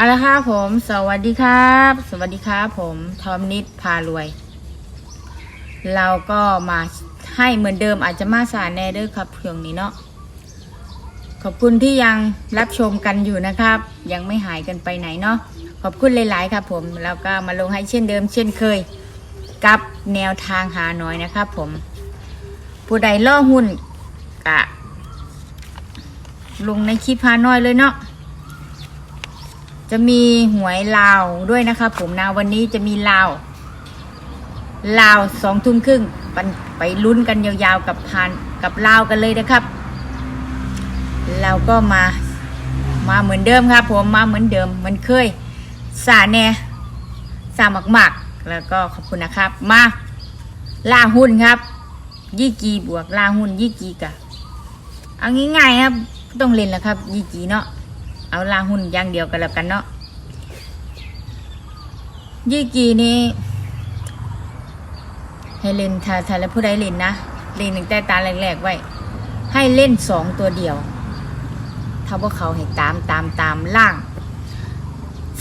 เอาละครับผม สวัสดีครับ สวัสดีครับผมทอมนิดพารวย เราก็มาให้เหมือนเดิมอาจจะมาสายแน่เด้อครับเพียงนี้เนาะขอบคุณที่ยังรับชมกันอยู่นะครับ ยังไม่หายกันไปไหนเนาะขอบคุณหลาย ๆ ครับผม แล้วก็มาลงให้เช่นเดิม เช่นเคย กับแนวทางหาน้อยนะครับผม ผู้ใดล่อหุ้นกะ ลงในคลิปหาน้อยเลยเนาะ จะมีหวยลาวด้วยนะครับผมนะวันนี้จะมีลาวลาวสองทุ่มครึ่งปันไปลุ้นกันยาวๆกับพานกับลาวกันเลยนะครับ เราก็มามาเหมือนเดิมครับผมมาเหมือนเดิมเหมันเคยสาแน่สาหมักๆ แล้วก็ขอบคุณนะครับ มาล่าหุ้นครับ ยี่กีบวกล่าหุ้นยี่กีกะเอาง่ายๆครับ ต้องเล่นแล้วครับ ยี่กีเนาะ เอาลาหุ่นอย่างเดียวกันแล้วกันเนาะยี่กีนี้ให้เล่นถ้าถ้าแล้วผู้ใดเล่นนะเล่นหนึ่งแต่ตาแรกๆไว้ ให้เล่นสองตัวเดียวถ้าว่าเขาให้ตามตามตามล่าง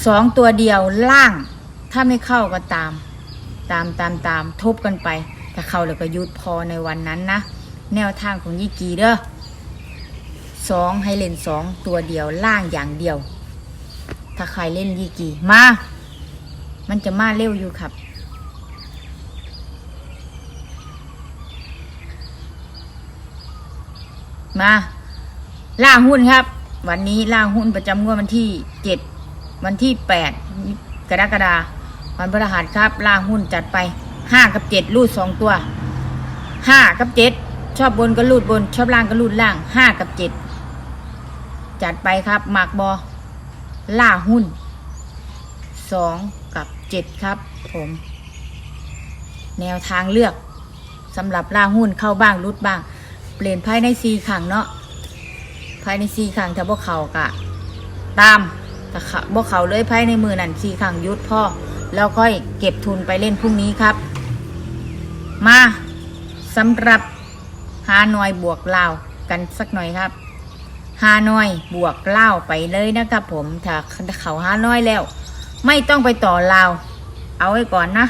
สองตัวเดียวล่าง ถ้าไม่เข้าก็ตาม ตามตามตามทบกันไป ถ้าเข้าแล้วก็ยุดพอในวันนั้นนะ แนวทางของยี่กีเด้อ สองให้เล่นสองตัวเดียวล่างอย่างเดียว ถ้าใครเล่นยีกีมา มันจะมาเร็วอยู่ครับ มาล่าหุ้นครับ วันนี้ล่าหุ้นประจำงวดวันที่เจ็ดวันที่แปดกรกฎาคมวันพฤหัสครับล่าหุ้นจัดไปห้ากับเจ็ดรูดสองตัวห้ากับเจ็ดชอบบนก็รูดบน ชอบล่างก็รูดล่างห้ากับเจ็ด จัดไปครับหมากบอล่าหุ้นสองกับเจ็ดครับ ผม แนวทางเลือกสำหรับล่าหุ้นเข้าบ้างรุดบ้าง เปลี่ยนภายในซีขังเนาะภายในซีขังถ้าพวกเขากะ ตามแต่พวกเขาเลยภายในมือนั่นซีขังยุดพ่อแล้วค่อยเก็บทุนไปเล่นพรุ่งนี้ครับ มาสำหรับหาหน่อยบวกลาวกันสักหน่อยครับ ฮานอยบวกเล่าไปเลยนะครับผมถ้าเขาฮานอยแล้ว ไม่ต้องไปต่อลาวเอาไว้ก่อนนะ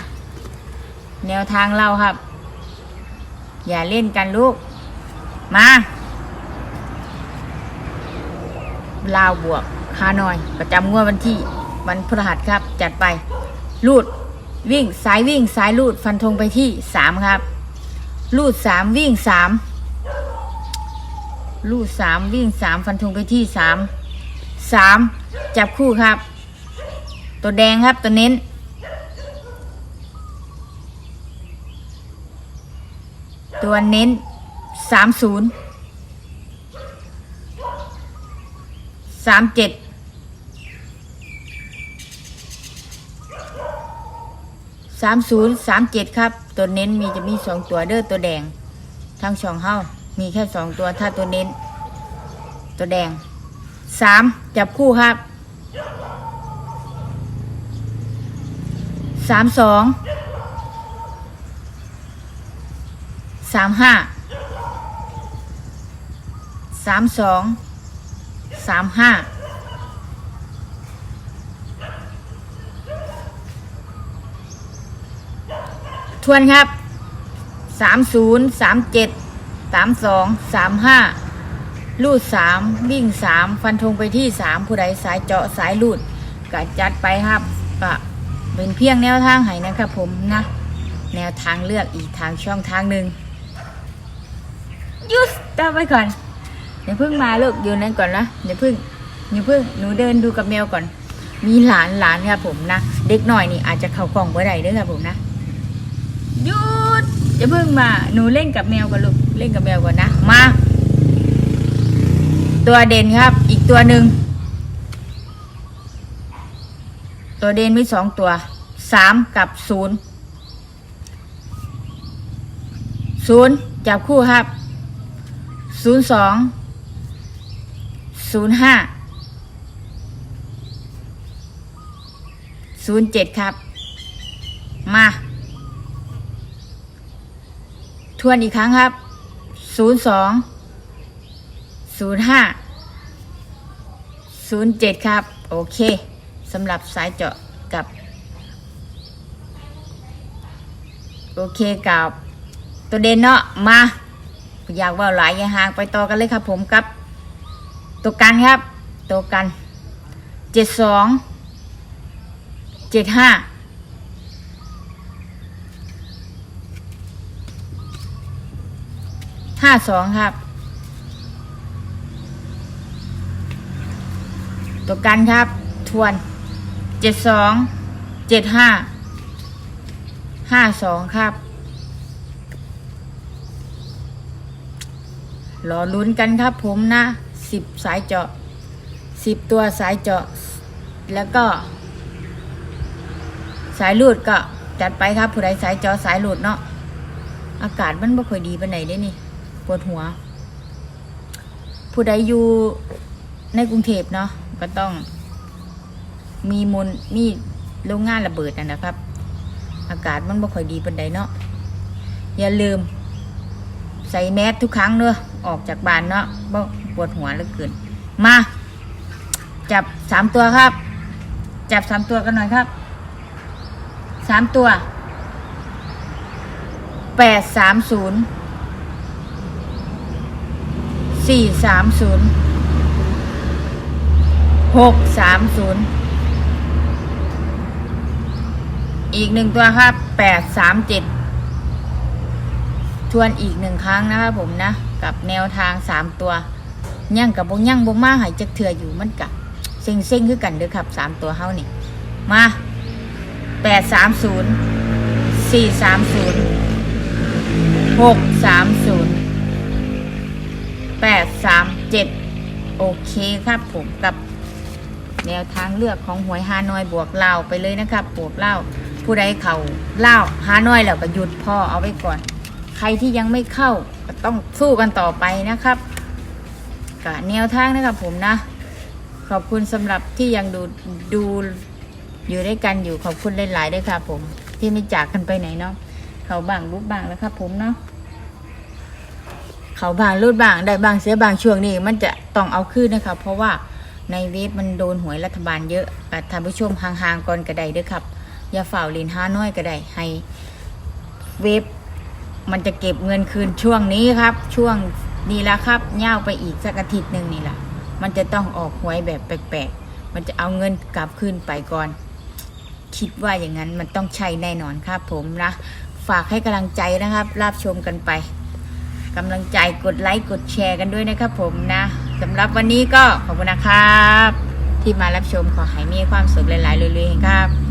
แนวทางเราครับ อย่าเล่นกันลูก มาลาวบวกฮานอย ประจำงวดวันที่วันพฤหัสครับ จัดไปลูดวิ่งสายวิ่งสายลูดฟันธงไปที่สามครับ ลูดสามวิ่งสาม ลูดสามวิ่งสามฟันธงไปที่สามสามจับคู่ครับ ตัวแดงครับตัวเน้น ตัวเน้นสามศูนย์สามเจ็ดสามศูนย์สามเจ็ดครับ ตัวเน้นมีจะมีสองตัวเด้อตัวแดงทั้งสองเฮ้า มีแค่สองตัวถ้าตัวเน้น ตัวแดงสามจับคู่ครับสามสองสามห้าสามสองสามห้าทวนครับสามศูนย์สามเจ็ด สามสองสามห้าลูดสามวิ่งสามฟันธงไปที่สามผู้ใดสายเจาะสายลูดก็จัดไปครับก็เป็นเพียงแนวทางให้นะครับผมนะ แนวทางเลือกอีกทางช่องทางหนึ่งยุสตามไปก่อนอย่าเพิ่งมาลูกอยู่นั่นก่อนนะอย่าเพิ่งอย่าเพิ่งหนูเดินดูกับแมวก่อน มีหลานหลานครับผมนะ เด็กหน่อยนี่อาจจะเข้ากล่องบ่ได้ด้วยครับผมนะหยุด อย่าเพิ่งมาหนูเล่นกับแมวก่อนลูกเล่นกับแมวก่อนนะมา ตัวเด่นครับ อีกตัวหนึ่งตัวเด่นมีสองตัวสามกับศูนย์ศูนย์จับคู่ครับศูนย์สองศูนย์ห้าศูนย์เจ็ดครับ มา ทวนอีกครั้งครับ ศูนย์สองศูนย์ห้าศูนย์เจ็ดครับ โอเคสำหรับสายเจาะกับ โอเคกับตัวเด่นเนาะมา อยากว่าหลายอยางห่างไปต่อกันเลยครับผมครับ ตัวกันครับ ตัวกันเจ็ดสองเจ็ดห้า ห้าสองครับ ตัวกันครับ ทวนเจ็ดสองเจ็ดห้าห้าสองครับรอลุ้นกันครับผมนะสิบสายเจาะสิบตัวสายเจาะ แล้วก็ สายลูดก็จัดไปครับผู้ใดสายเจาะสายลูดเนาะอากาศมันบ่ค่อยดีไปไหนได้นี่ ปวดหัว ผู้ใดอยู่ในกรุงเทพเนาะก็ต้อง มีมลมีโรงงานระเบิดนะนะครับ อากาศมันบ่ค่อยดีปานใดเนาะอย่าลืม ใส่แมสทุกครั้งเนอะออกจากบ้านเนาะบ่ปวดหัวเหลือเกินมา จับสามตัวครับ จับสามตัวกันหน่อยครับสามตัวแปดสามศูนย์ สี่สามศูนย์หกสามศูนย์อีกหนึ่งตัวครับแปดสามเจ็ดทวนอีกหนึ่งครั้งนะครับผมนะ กับแนวทางสามตัวย่างกับบงย่างบงมาหายจักเถื่ออยู่มันกะเซ็งเซ็งคือกันเด้อครับสามตัวเฮานี่ มาแปดสามศูนย์สี่สามศูนย์หกสามศูนย์ แปดสามเจ็ดโอเคครับผมกับแนวทางเลือกของหวยฮานอยบวกเล่าไปเลยนะครับบวกเล่าผู้ใดเขาเล่าฮานอยแล้วก็หยุดพ่อเอาไว้ก่อน ใครที่ยังไม่เข้าก็ต้องสู้กันต่อไปนะครับกับแนวทางนะครับผมนะ ขอบคุณสำหรับที่ยังดูดูอยู่ด้วยกันอยู่ขอบคุณหลายๆด้วยครับผมที่ไม่จากกันไปไหนเนาะเขาบางรูปบางแล้วครับผมเนาะ เขาบางรูดบางได้บางเสียบางช่วงนี้มันจะต้องเอาคืนนะครับเพราะว่าในเว็บมันโดนหวยรัฐบาลเยอะอ่ท่านผู้ชมห่างๆก่อนก็ได้เด้วยครับ อย่าฝ่าวลินห้าน้อยก็ได้ให้เว็บมันจะเก็บเงินคืนช่วงนี้ครับ ช่วงนี้ละครับย่าวไปอีกสักอาทิตย์หนึ่งนี่แหละมันจะต้องออกหวยแบบแปลกๆ มันจะเอาเงินกลับคืนไปก่อน คิดว่าอย่างนั้นมันต้องใช่แน่นอนครับผมนะ ฝากให้กำลังใจนะครับ รับชมกันไป กำลังใจกดไลค์กดแชร์กันด้วยนะครับผมนะสำหรับวันนี้ก็ขอบคุณนะครับ ที่มารับชมขอให้มีความสุขหลายๆเลยๆครับ